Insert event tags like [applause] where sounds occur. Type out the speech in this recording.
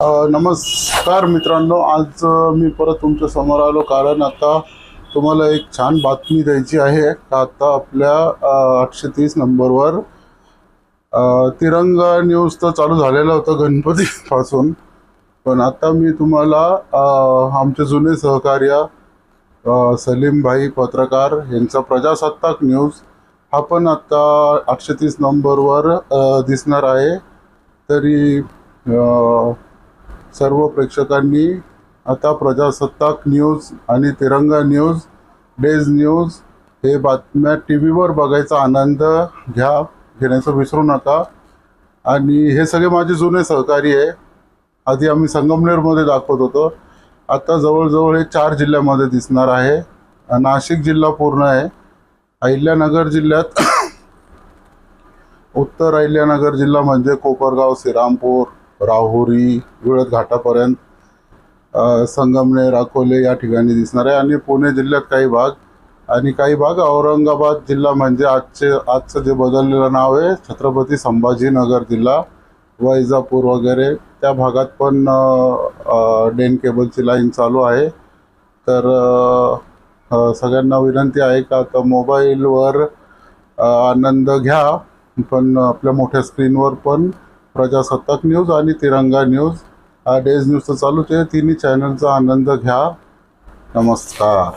नमस्कार मित्रांनो आज मी परत तुमच्यासमोर आलो कारण आता तुम्हाला एक छान बातमी द्यायची आहे. का आता आपल्या आठशे तीस नंबरवर तिरंगा न्यूज तर चालू झालेलं होतं गणपतीपासून. पण आता मी तुम्हाला आमचे जुने सहकार्य सलीमभाई सलीम भाई पत्रकार यांचा प्रजासत्ताक न्यूज हा पण आता आठशे तीस नंबरवर दिसणार आहे. तरी सर्व प्रेक्षकांनी आता प्रजासत्ताक न्यूज आणि तिरंगा न्यूज डेज न्यूज हे बातम्या टी व्हीवर बघायचा आनंद घ्या घेण्याचं विसरू नका. आणि हे सगळे माझे जुने सहकारी आहे. आधी आम्ही संगमनेरमध्ये दाखवत होतो. आता जवळजवळ हे चार जिल्ह्यामध्ये दिसणार आहे. नाशिक जिल्हा पूर्ण आहे. अहिल्यानगर जिल्ह्यात [coughs] उत्तर अहिल्यानगर जिल्हा म्हणजे कोपरगाव श्रीरामपूर राहुरी विळद घाटापर्यंत अ, संगमनेर अकोले या ठिकाणी दिसणार आहे. आणि पुणे जिल्ह्यात काही भाग आणि काही भाग औरंगाबाद जिल्हा म्हणजे आजचे आजचं जे बदललेलं नाव आहे छत्रपती संभाजीनगर जिल्हा वैजापूर वगैरे त्या भागात पण डेन केबलची लाईन चालू आहे. तर सगळ्यांना विनंती आहे का तर मोबाईलवर आनंद घ्या पण आपल्या मोठ्या स्क्रीनवर पण प्रजासत्ताक न्यूज आणि तिरंगा न्यूज. हा डेज न्यूज तर चालूच आहे. तिन्ही चॅनलचा आनंद घ्या. नमस्कार.